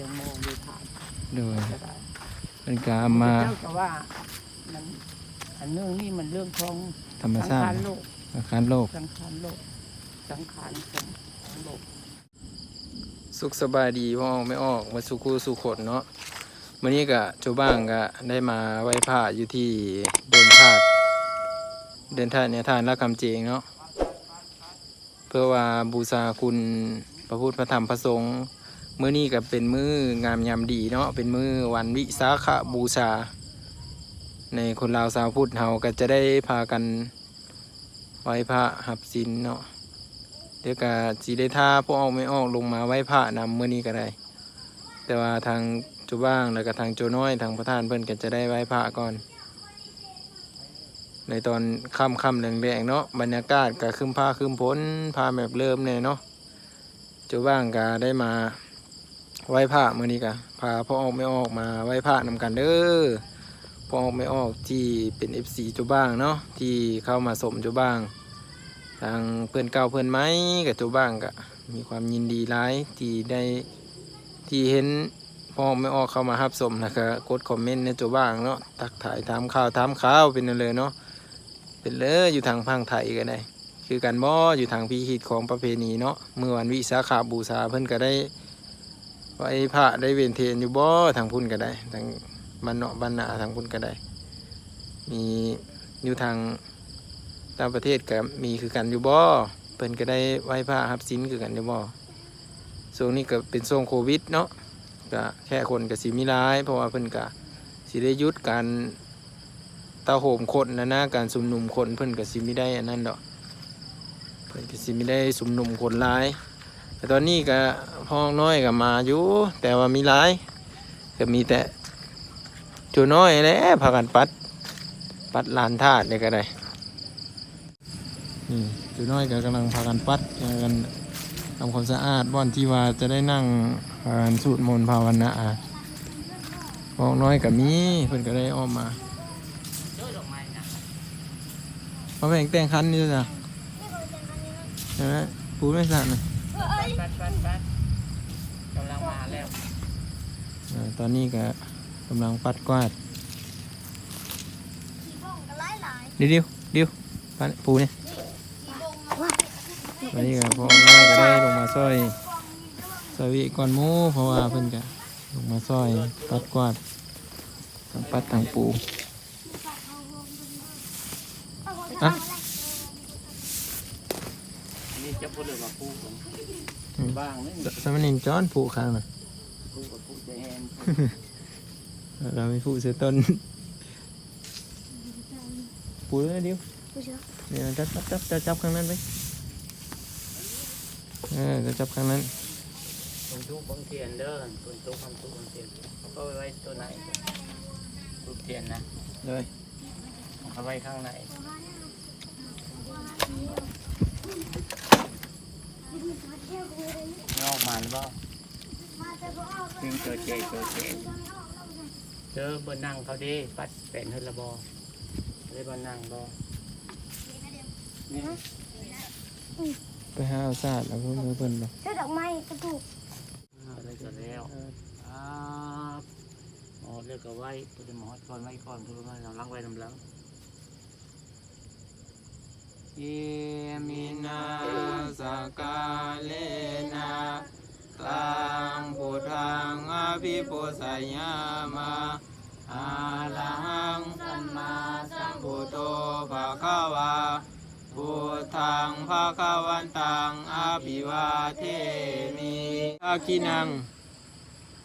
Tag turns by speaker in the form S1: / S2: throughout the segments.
S1: ยังมองดูผ่าน
S2: โดย
S1: ก็ได้
S2: เป็นการมา
S1: เจ้าก็ว่ามันอันเรื่องนี้มันเรื่องของ
S2: ธรรม
S1: สัง
S2: ชา
S1: ขาร
S2: ติ
S1: โลก
S2: อาคารโลก
S1: สังขารโลกสังขารของของโลก
S2: สุขสบายดีพ่อไม่ออกมาสุคูสุขดเนาะวันนี้ก็โจบ้างก็ได้มาไหว้พระอยู่ที่เดินธาตุเดินธาตุเนี่ยทานละคำเจงเนาะเพื่อว่าบูชาคุณพระพุทธพระธรรมพระสงฆ์ มื้อนี้ก็เป็นมื้องามยามดีเนาะเป็นมื้อวันวิสาขบูชา ในคนลาวสาวพุทธเฮาก็จะได้พากันไหว้พระหับศีลเนาะเดี๋ยวก็สีได้ท่าพวกออกไม่ออกลงมาไหว้พระนำเมื่อนี้ก็ได้ แต่ว่าทางจูบ้างแล้วก็ทางโจน้อยทางประธานเพื่อนก็จะได้ไหว้พระก่อน ในตอนค่ำค่ำแดงๆเนาะบรรยากาศก็คืมผ้าคืมพ้นพาแบบเริ่มเนี่ยเนาะโจบ้างก็ได้มา ไหว้พระเมื่อนี้ก็พาพ่อออกไม่ออกมาไหว้พระนำกันเด้อพ่อออกไม่ออกที่เป็น FC โจบ้างเนาะที่เข้ามาสมโจบ้าง ทางเพื่อนเก่าเพื่อนไม้กับตัวบ้างก็มีความยินดีร้ายที่ได้ที่เห็นพ่อไม่ออกเข้ามาฮับสมนะก็กดคอมเมนต์ในตัวบ้างเนาะตักถ่ายถามข่าวถามข่าวเป็นนั่นเลยเนาะเป็นเลยอยู่ทางพังไทยก็ได้ คือกันบ่อยู่ทางพิธีของประเพณีเนาะเมื่อวันวิสาขาบูชาเพิ่อนก็ได้ ไหว้พระได้เวียนเทียนอยู่บ่ทางพุ่นก็ได้ทางบ้านเนาะบ้านนาทางพุ่นก็ได้ มีอยู่ทางต่างประเทศก็มีคือกันอยู่บ่เพิ่นก็ได้ไหว้พระรับศีลคือกันอยู่บ่ช่วงนี้ก็เป็นช่วงโควิดเนาะก็แค่คนก็สิมีหลาย เพราะว่าเพิ่นก็สิได้ยุดการตาโหมคนนะนะการชุมนุมคนเพิ่นก็สิไมีได้อันนั้นดอกเพิ่นก็สิไมีได้ชุมนุมคนหลาย แต่ตอนนี้ก็พ้องน้อยก็มาอยู่ แต่ว่ามีหลาย ก็มีแต่จูน้อยแหละพากันปัด ปัดลานธาตุนี่ก็ได้นี่จูน้อยก็กำลังพากันปัดพากันทำความสะอาดบ่อนที่ว่าจะได้นั่งพากันสูตรมนต์ภาวนาพองน้อยกับมีเพิ่นก็ได้ออกมา
S1: ด้อกไม้นะ
S2: มาแบ่งแต่งคันนี่จ้ะเห็นไหมปูไม่สั่นนะ
S1: ปัดปัดปัดกำลังมาแล้ว
S2: เออตอนนี้ก็กำลังปัดกวาดเดี๋ยวเดี๋ยวเดี๋ยวปัดปูเนี่ยวันนี้ก็พอน้อยก็ได้ลงมาซอยซอยวิก่อนหมูเพราะว่าเพิ่นก็ลงมาซอยปัดกวาดทั้งปัดทั้งปูอะ
S1: อัน นี้จะพูดเรื่องว่าปูของบ้างนี่
S2: สมนินจอนผูข้างน่ะ
S1: ปูกับปูใจแอน
S2: เราไม่ผูเสียต้นผูเลยเดียวเนี่ยจับจับจับจับจับข้างนั้นไปเออจะจับข้างนั้น
S1: คนทุกบางเทียนเด้อคนทุกคนทุกบางเทียนก็ไว้ตัวไหนทุกเทียนนะ
S2: เลย
S1: เอาไว้ข้างใน งอกมาหรือเปล่ายิงเจอเจเจอเจเจอบนนั่งเขาดิปัดเป็นเฮลบอได้บนนั่งบอนี่
S2: ไปหาเอาศาสตร์แล้วเพิ่นเพิ่นบอก
S3: เจ้าดอกไม้กระดูก
S1: ได้จดแล้วอ่าหมอเลือกเอาไว้ตัวหมอก่อนไว้ก่อนตัวไว้นำลังไว้นำลัง
S2: เย ปุสยามาอาลังสัมมาสัมพุทโธภะคะวาพุทธังภะคะวันตังอภิวาเทมิอาคินัง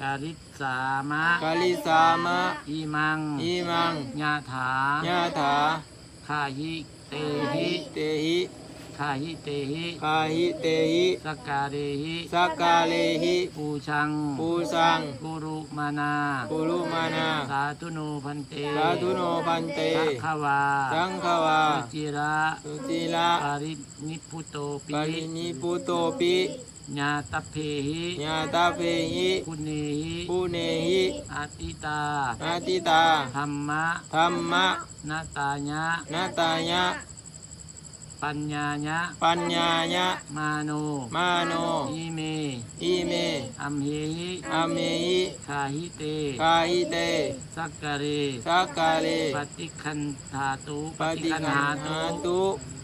S1: กาลิสามะ
S2: กาลิสามะ
S1: อีมัง
S2: อิมัง
S1: ญาถายะ
S2: ถา
S1: คาหิเตหิ
S2: เตหิ
S1: คาหิเตหิ
S2: คาหิเตหิ
S1: สกกาเรหิ
S2: สักกาเลหิ
S1: ปูชัง
S2: ปูสัง
S1: กุรุมานา
S2: ปุรุมานา
S1: สาธุโนพันเต
S2: สาธุโนพันเต
S1: สัขวา
S2: สังฆวา
S1: สุจิระ
S2: สุจิละ
S1: ปารินิพพุโตปิ
S2: ปรินิพุโตปิ
S1: ญาตเพหิ
S2: ญาตาเพหิ
S1: คุเนหิ
S2: ปุเนหิ
S1: อาติตา
S2: นาติตา
S1: ธรรมะ
S2: ธรรมะ
S1: นาตายะ
S2: นาตายะ
S1: ปัญญายะ
S2: ปัญญายะ
S1: มาโน
S2: มาโน
S1: อิเม
S2: อิเม
S1: อัมเหหิ
S2: อาเมหิ
S1: คาหิเต
S2: กาอิเต
S1: สักกะเร
S2: สักกาเล
S1: ปฏิคันธาตุ
S2: ปฏิคันหา
S1: ตุ
S2: ตุ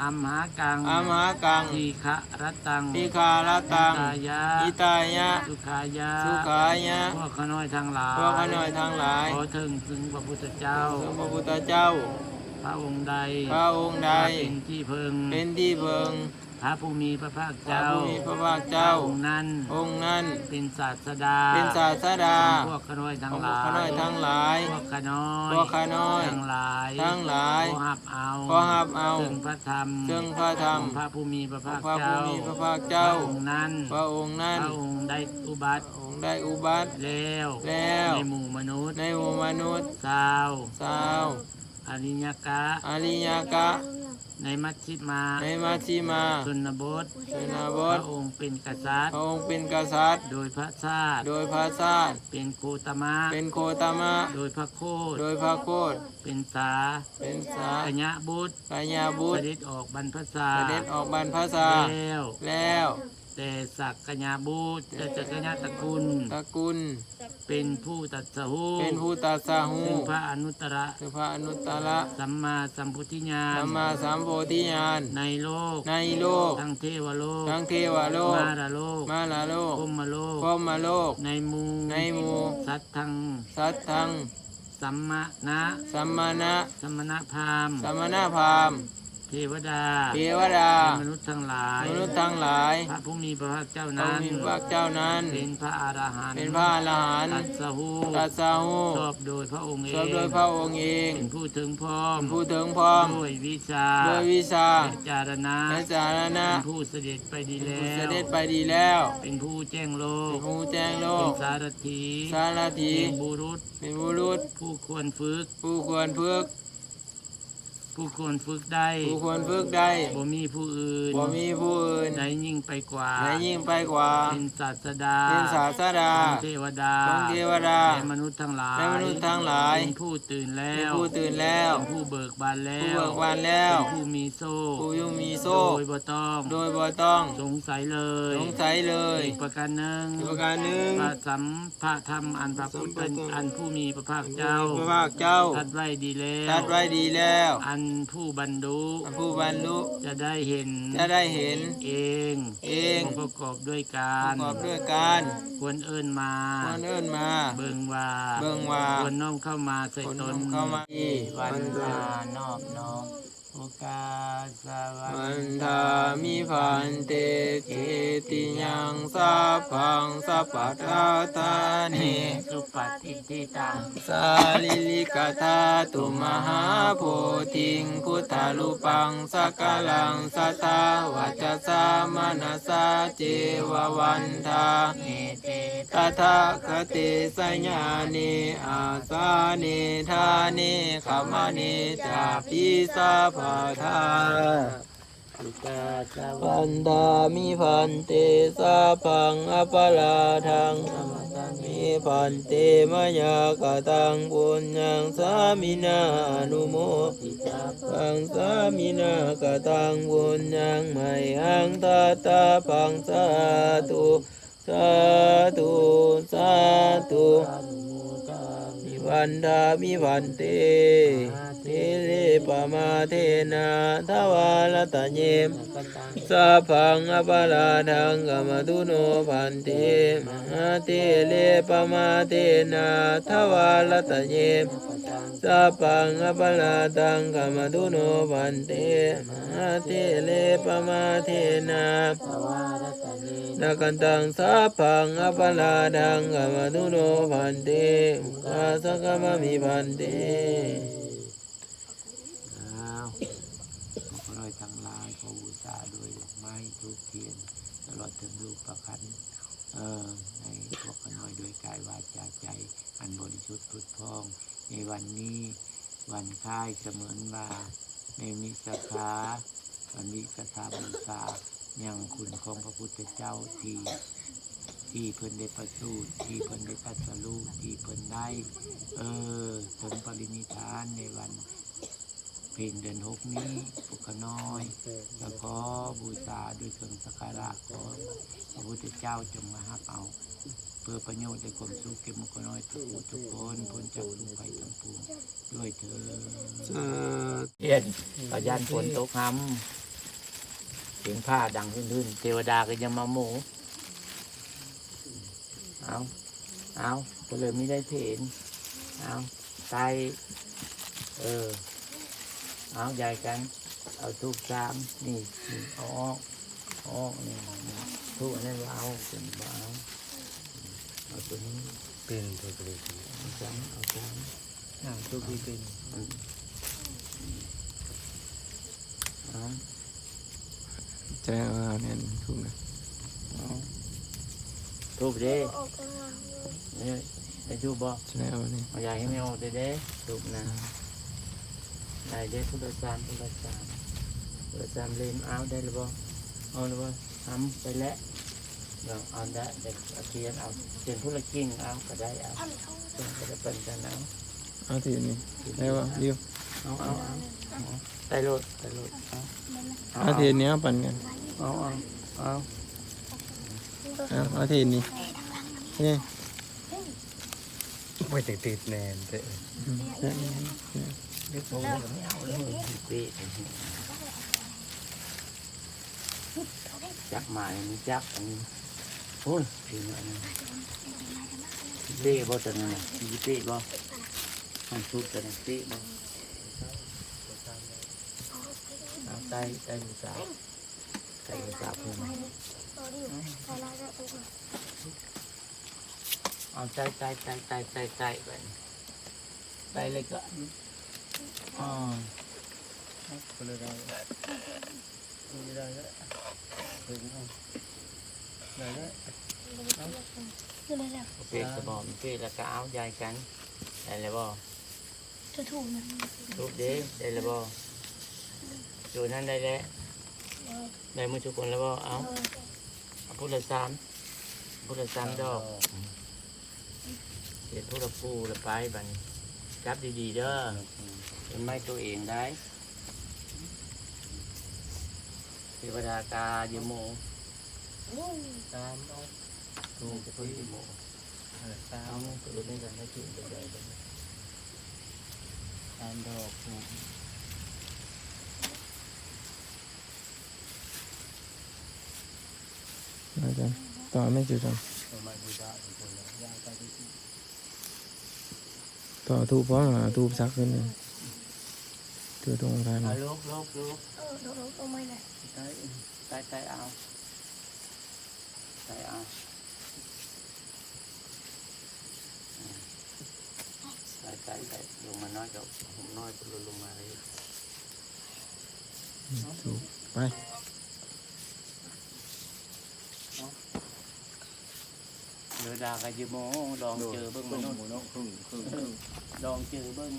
S1: อัมหากัง
S2: อามหากัง
S1: ทีฆะรตัง
S2: ทิคาลตัง
S1: ตายะ
S2: อิตายะ
S1: สุขายะ
S2: สุขายะ
S1: พวกขน้อยทั้งหลาย
S2: พวกขน้อยทั้งหลาย
S1: ขอถึงถึงพระพุทธเจ้า
S2: ถึงพระพุทธเจ้า
S1: พ ระองค์ใด
S2: พระองค์ใด
S1: เป็นที่พึง
S2: เป็นที่เพิง
S1: พระผู้มีพระภาค
S2: พระ
S1: เจ้า
S2: ผู้มีพระภาคเจ้า
S1: องค์นั้น
S2: องค์นั้น
S1: เป็นศาสดา
S2: เป็นศาสดา
S1: พวกขน้อยทั้
S2: ข
S1: ง
S2: อง
S1: หลาย
S2: ขน้อยทั้งหลาย
S1: พวกขน้อย
S2: พวกขน้อย
S1: ทั้งหลาย
S2: ทั้งหลาย
S1: ขอหับเอา
S2: ขอหับเอา
S1: ซึ่งพระธรรม
S2: ซึ่งพระธรรม
S1: ของพระผู้มีพระภาค
S2: พระผู้
S1: เจ้า
S2: มีพระภาคเจ้า
S1: พระองค์นั้น
S2: พระองค์นั้น
S1: พระองค์ได้อุบัติ
S2: องค์ได้อุบัติ
S1: แล้ว
S2: แล้ว
S1: ในหมู่มนุษย์
S2: ในหมู่มนุษย์
S1: สาว
S2: สาว
S1: อริยกะ
S2: อริยกะ
S1: ในมัชชิมา
S2: ในมัชชิมา
S1: ชนบท
S2: ชนบ
S1: พ
S2: ท
S1: ระองค์เป็นกษัตริ
S2: พ
S1: ย์
S2: ระองค์เป็นกษัตริย์
S1: โดยพระชาติ
S2: โดยพระชาติ
S1: เป็นโคตมะ
S2: เป็นโคตมะ
S1: โดยพระโคด
S2: โดยพระโคต
S1: เป็นสา
S2: เป็นสา
S1: กัญญาบุตร
S2: กัญญาบุ
S1: เส
S2: ตร
S1: ด็จออกบรรพชา
S2: เสด็จออกบรรพชา
S1: แล้ว
S2: แล้ว
S1: แต่สักกัญญาบุตรแต่จักรญาตระกุล
S2: ตระกุล
S1: เป็นผู้ตัดสหู
S2: เป็นผู้ตรัสหู
S1: ซึ่งพระอนุตตร
S2: คือพระอนุตตร
S1: สัมมาสัมพุทธิญาณ
S2: สัมมาสัมโพธิญาณ
S1: ในโลก
S2: ในโลก
S1: ทั้งเทวโลก
S2: ทั้งเทวโลก
S1: มาราโลก
S2: มาลาโลก
S1: พรหมโลก
S2: พรหมโลก
S1: ในหมู
S2: ในหมู่
S1: สัตว์ทั้ง
S2: สัตว์ทั้ง
S1: สัมมานะ
S2: สัมมาณะ
S1: สัมมณพราหมณ์
S2: สัมมณพราหมณ์
S1: เทวดา
S2: เทวดา
S1: มนุษย์ทั้งหลาย
S2: มนุษย์ทั้งหลาย
S1: พระผู้มีพระภาคเจ้า
S2: พระ
S1: นั้น
S2: มีพระเจ้านั้น
S1: เป็นพระอรหันต์
S2: เป็นพระอรหันต์
S1: ตัดสหู
S2: ตรัสหู
S1: ชอบโดยพระองค์เอ
S2: ชอบ
S1: ง
S2: โดยพระองค์เอง
S1: เป็นผู้ถึงพร้อม
S2: ผู้ถึงพร้อม
S1: ด้วยวิชา
S2: ด้วยวิชา
S1: และจารณะ
S2: และจารณะ
S1: เป็นผู้เสด็จไปดีแล้
S2: เส
S1: ว
S2: ด็จไปดีแล้ว
S1: เป็นผู้แจ้งโล
S2: เป็น
S1: ก
S2: ผู้แจ้งโล
S1: เป็น
S2: ก
S1: สารถี
S2: สารถี
S1: เป็นบุรุษ
S2: เป็นบุรุษ
S1: ผู้ควรฝึก
S2: ผู้ควรฝึก
S1: ผู้ควรฝึกได้
S2: ผู้ควรฝึกได้
S1: บ่มีผู้อื่น
S2: บ่มีผู้อื่น
S1: ใดยิ่งไปกว่า
S2: ไหนยิ่งไปกว่า
S1: เป็นศาสดา
S2: เป็นศาสดา
S1: ของเทวดา
S2: ของเทวดา
S1: และมนุษย์ทั้งหลาย
S2: และมนุษย์ทั้งหลาย
S1: เป็นผู้ตื่นแล้
S2: เป็น
S1: ว
S2: ผู้ตื่นแล้ว
S1: เป็นผู้เบิกบานแล้
S2: ผู้
S1: ว
S2: เบิกบานแล้ว
S1: เป็นผู้มีโซ่
S2: ผู้ยุ่งมีโซ่
S1: โดยบ่ต้อง
S2: โดยบ่ต้อง
S1: สงสัยเลย
S2: สงสัยเลย
S1: อีกประการหนึ่ง
S2: อีกประการหนึ่ง
S1: พระสัมพระธรรมอันพระพุทธ
S2: สัมพะธรรม
S1: อันผู้มีพระภาคเจ้า
S2: พระภาคเจ้า
S1: ตัดไว้ดีแล้ว
S2: ตัดไว้ดีแล้ว
S1: อันผู้บรรลุ
S2: ผู้บรรลุ
S1: จะได้เห็น
S2: จะได้เห็น
S1: เอง
S2: เอง
S1: ประกอบด้วยกา
S2: ป
S1: ร
S2: ระกอบด้วยการ
S1: ควรเอิ้นมา
S2: ควรเอิ้นมา
S1: เบิ่งว่า
S2: เบิ่งว่า
S1: ควรน้อมเข้ามาใส่
S2: คน
S1: ตน
S2: เข้ามาอี
S1: วันตานอบน้อมโอกาสวั
S2: มันทามิพันเตเกติยังสัพพังสัพพะทาตานิ
S1: สุปฏิทิตัง
S2: สาลิลิกธาตุมหาโพธิงพุทธาลุปังสักกะลังสัทธาวัจสามนัสเจววันทา
S1: เอเต
S2: ตถาคติสัญญานิอาสานิธานิขมานิจาปิสาภาทา
S1: สุกาสวั
S2: พั
S1: น
S2: นธามิพันเตสาพังอปลาทังมิพันเตมยากตังปุญญังสามินาอนุโมทิตาปังสามินากตังปุญญังไมหังตาตาปังสาธุสาธุสาธุมิ วันดามิวันเตเทเลปมาเทนาทวาลตะเยมสัพพังอปาลาทังกามตุโนพันเตมหาเทเลปมาเทนาทวาลตะเยมสัพพังอปาลาทังกามตุโนพันเตมาเทเลปมาเทนานากันตังสัพพังอปลาดังกามตุโนพันเตมุขาสังกามมิพันเต
S1: อ้าวขอระน้อยทั้งลายขอบูชาด้วยดอกไม้ทูบเทียนตลอดถึงลูกประคันเออในพวกขน้อยโดยกายวาจาใจอันบริสุทธิ์ผุดพอง ในวันนี้วันค่ายเสมือนว่าในมิสคาวันวิสคาบูชายังคุณของพระพุทธเจ้าที่ ที่เพิ่นได้ประสูติที่เพิ่นได้ตรัสรูที่เพิ่นได้ เออถึงปรินิพานในวันเพนเดือนหกนี้ปุกน้อย แล้วก็บูชาด้วยเครื่องสักการะขอพระพุทธเจ้าจงมาฮับเอา เพื่อประโยชน์ในความสุขแก่มุขน้อยทุกผู้ทุกคนพ้นจากทุกภัยทั้งปวงด้วยเธอเย็นปะยันฝนตกห้ำเสียงผ้าดังขึ้นๆเทวดาก็ยังมาโม เอาเอาก็เลยไม่ได้เพนเอาตายเออเอาใหญ่กัน เอาทูบสามนี่นี่เอาออกเอาออกนี่นี่ทูบอันนั้นว่าเอาเป็นว่าเอาเอาตัวนี้
S3: เป็นตัวกรีก
S1: เอาสามเอาสาม
S3: อ่าตัวกรีเป็น
S1: อืมเอา
S2: จะได้เอาเนี่ยถูกนะ
S1: เอา ทูบเด้เนี่ยได้ทูบบ่
S2: จะได้เอาเนี่ย
S1: เอาใหญ่ให้ไม่ออกเด้เด้ทูบนะได้เด้ทุละสามทุละสามทุละสามเล่มเอาได้หรือบ่เอาหรือบ่ทำไปแล้วเดี๋ยวเอาได้เด็กเอาเทียนเอาเทียนทุละกิ้งเอาก็ได้เอาเทียนก็จะเป็นกันเอา
S2: เอาทีนี้ได้ป่ะเดียว
S1: เอาเอาเอาเอาใส่รถใส่รถเอา
S2: เอาทีนี้เอาปั่นกัน
S1: เอาเอาเอา
S2: เอาเอาทีนี้นี่
S3: ไม่ติดติดแนนเตะ
S1: เด็กโตไม่เอาเลยเป๊ะจับมายนี่จับอันนี้โอ้ยดีหน่อยเป๊ะบ่ตัวนั้นน่มีเป๊ะบ่ทำซุปตัวนั้นเป๊ะบ่เอาใส่ใส่ลูกสาวใส่ลูกสาวพิ่ม เอาใจใจใจใจใจใจไปไปเลยก็อ๋อ
S3: ก็เลยได้ไม่ได้แล้วถึงเอาได้แล้ว
S1: โอเคสบอมโอเคแล้วก็เอายายกันได้เลยบ่
S4: จะถูกนะ
S1: ลูกเด้ได้เลยบ่อยู่นั่นได้แล้วได้มือทุกคนแล้วบ่เอเอา พุทธสามพุทธสามดอกเห็นพุทธปูละไปบัดนจับดีๆเด้อเป็นไม้ตัวเองได้เทวดากาเยโม
S3: ตามเอา
S1: ดูจะเพิ่งเยโม
S3: ตาม
S1: เอาตัวนี้กันให้ถึงใหญ่ๆกัน
S3: ตามดอกนะ
S2: อาจังต่อไม่จุดจัง
S3: ตัวไม้บูชาอีกคนละยาไปที่
S2: ต่อทูบพ้อมอะทูบซักขึ้นเลยตัวตรงทาน
S1: เอาลูกลูกลูก
S4: เออโดนตัวไม่เลย
S1: ใส่ใส่ใส่เอาใส่เอาใส่ใส่ใส่ลงมาน้อยกับผมน้อยลงมาเลย
S2: ถูกไป
S1: เดือดากะยิโมลองเจอเบิ้ง
S3: ค
S1: ม
S3: รึ่ง
S1: นุษย์
S3: หมูนกครึ่งครึ่งครึ่ง
S1: ลองเจอเบิ้ง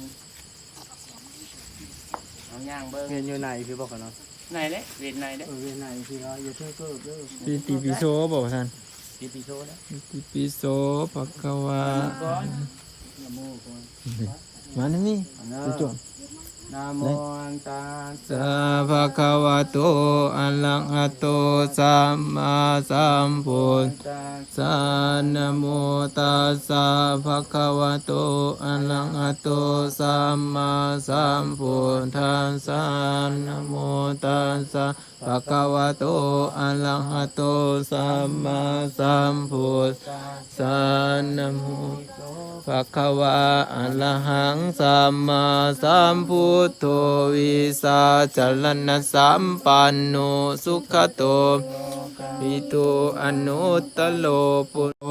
S1: เอาย่างเบิ้ง
S3: เรียนอยู่ไหนคือบอกกันเนาะ
S1: ไหนเด้เรียนไหนเด้
S3: เออเรียนไหนคือเราอย่าเพิ่งเกิดเด้อ
S2: ปีติปิโสบอกท่าน
S1: ปีปีโชนะ
S2: ปีติปิโสภะคะวา
S1: ก่อน
S3: นะโมก่อน
S2: มานี่นี่
S3: นะ
S2: ตัวจบ
S3: นะโมอันตา
S2: สาภะคะวะโตอะระหะโตสัมมาสัมพุท
S3: ตา
S2: สานะโมตัสสะภะคะวะโตอะระหะโตสัมมาสัมพุทธัสสะนะโมตัสสะภะคะวะโตอะระหะโตสัมมาสัมพุทธัสสะนะโมภะคะวะอะระหังสัมมาสัมพุทโธวิสาจลนสัมปันโนสุขโตวิตุอนุตตโลปุโร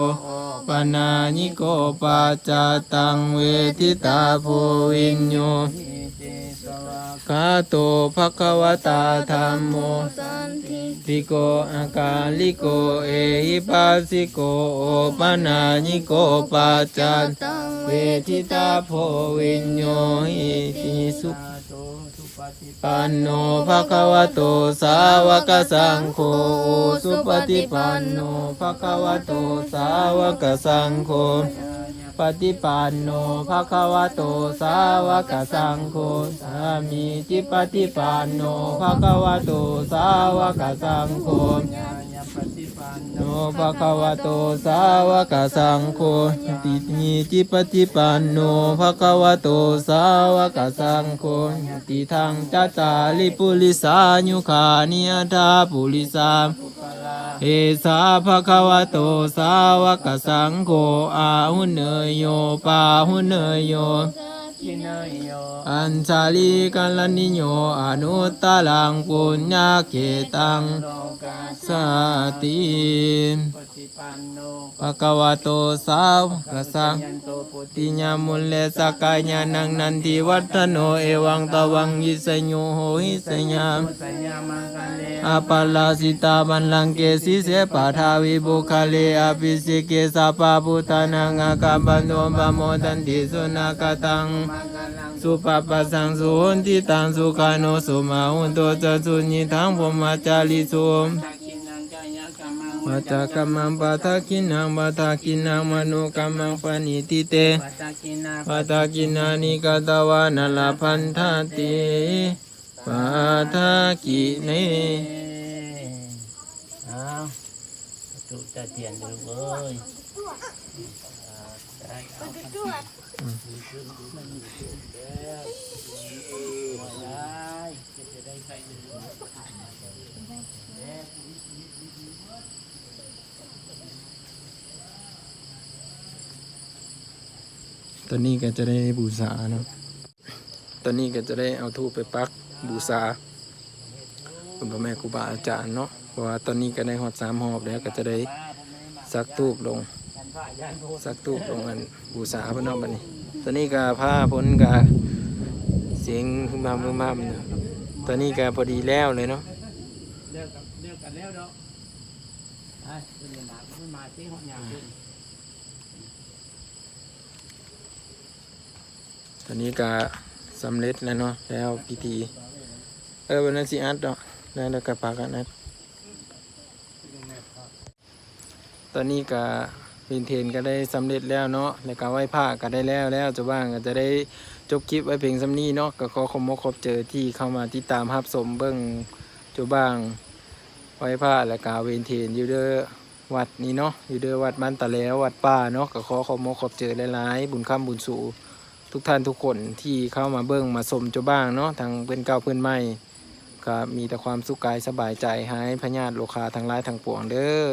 S2: ปนานิโกปาจตังเวทิตาภูวิญโย คาโตภะคะวตาธรรมโม
S4: สันติ
S2: โกอากาลิโกเอหิปัสสิโกโอปนาญิโกปัจจ
S4: ตัง
S2: เวทิตาโพวิญโยหิติสุ
S3: ปั
S2: นโนภะคะวะโตสาวกสังโฆสุปฏิปันโนภะคะวะโตสาวกสังโฆ ปฏิปันโนภะคะวะโตสาวกสังโฆสามีจิปฏิปันโนภะคะวะโตสาวกสังโฆ
S3: ญาญาปฏิปันโน
S2: ภะคะวะโตสาวกสังโฆติมีจิปฏิปันโนภะคะวะโตสาวกสังโฆติทางจัตตาลิปุริสายุคานิยทาปุริสา อสาภะคะวะโตสาวกสังโฆอาหุเนยโยปาหุเนยโย
S3: กินเนยโย
S2: อัญชาลีกัลนิโยอนุตตลังปุญญาเกตัง
S3: โลกา
S2: สาติ
S3: ปฏิปันโน
S2: ภะคะวะโตสาวกสัง
S3: ยันโตปุติ
S2: ติญามุลเลสกายญาณังนันทิวัฒโนเอวังตวังยิสยโยโหหิสยาม
S3: สัญญามังคันเล
S2: อาปัลลาสิตาบันลังเกสิเสปาทาวิบุคาเลอภิสิเกสาปาพุทานังอาคาบันโนบะโมตันติสุนากตัง
S3: มังคันลัง
S2: สุปปัสสังสุหุนติตังสุขานุสุมาหุนโตจะสุญิทังพมมาจาริสุ
S3: ตากินนังกาย กรรมัง
S2: วัจกัมมังปะทากินังปะทากินังมโนกัมมังปณิติเต
S3: วัตกินา
S2: ปะทากินานิกตวานาลาพันธาติปะทากิเน
S1: อ้าวตุจะเตียนดูเว้ยได้เอา
S4: ด้วย
S1: ได้จะได้ใส่ดู
S2: ตอนนี้ก็จะได้บูชาเนาะตอนนี้ก็จะได้เอาทูปไปปักบูชาคุณพ่อแม่ครูบาอาจารย์เนาะเพราะว่าตอนนี้ก็ได้หอดสามหอบแล้วก็จะได้สักทูปลงสักทูปลงอันบูชาพื่อนเนาะบัดนี้ ตอนนี้ก็ผ้าพ้นกับเสียงพึ่มพำพึ่มพำเนาะตอนนี้ก็พอดีแล้วเลยเนาะ
S3: เลิกกับเลิกกันแล้วดอกไอ้เป็นหนาไม่มาที่ห้องยามขึ้น
S2: ตอนนี้ก็สำเร็จแล้วเนาะแล้วพิธี เออวันนั้นสิอัดเนาะแล้วเราก็ปากันอัดตอนนี้ก็วินเทนก็ได้สำเร็จแล้วเนาะแล้วก็ไหว้พระก็ได้แล้วแล้วจะว่างก็จะได้จบคลิปไว้เพียงสำนี้เนาะก็ขอขอบคุณขอบเจอที่เข้ามาติดตามรับชมเบิ้งจุบ้างไหว้พระแล้วก็เวนเทนอยู่เด้อวัดนี้เนาะอยู่เด้อวัดบ้านตะแล้ววัดป่าเนาะก็ขอขอบคุณขอบเจอหลายๆบุญค้ำบุญสู่ ทุกท่านทุกคนที่เข้ามาเบิ้งมาสมเจ้าบ้างเนาะทางเพื่อนเก่าเพื่อนใหม่ก็มีแต่ความสุขกายสบายใจหายพญาติโลคาทางร้ายทางปวงเด้อ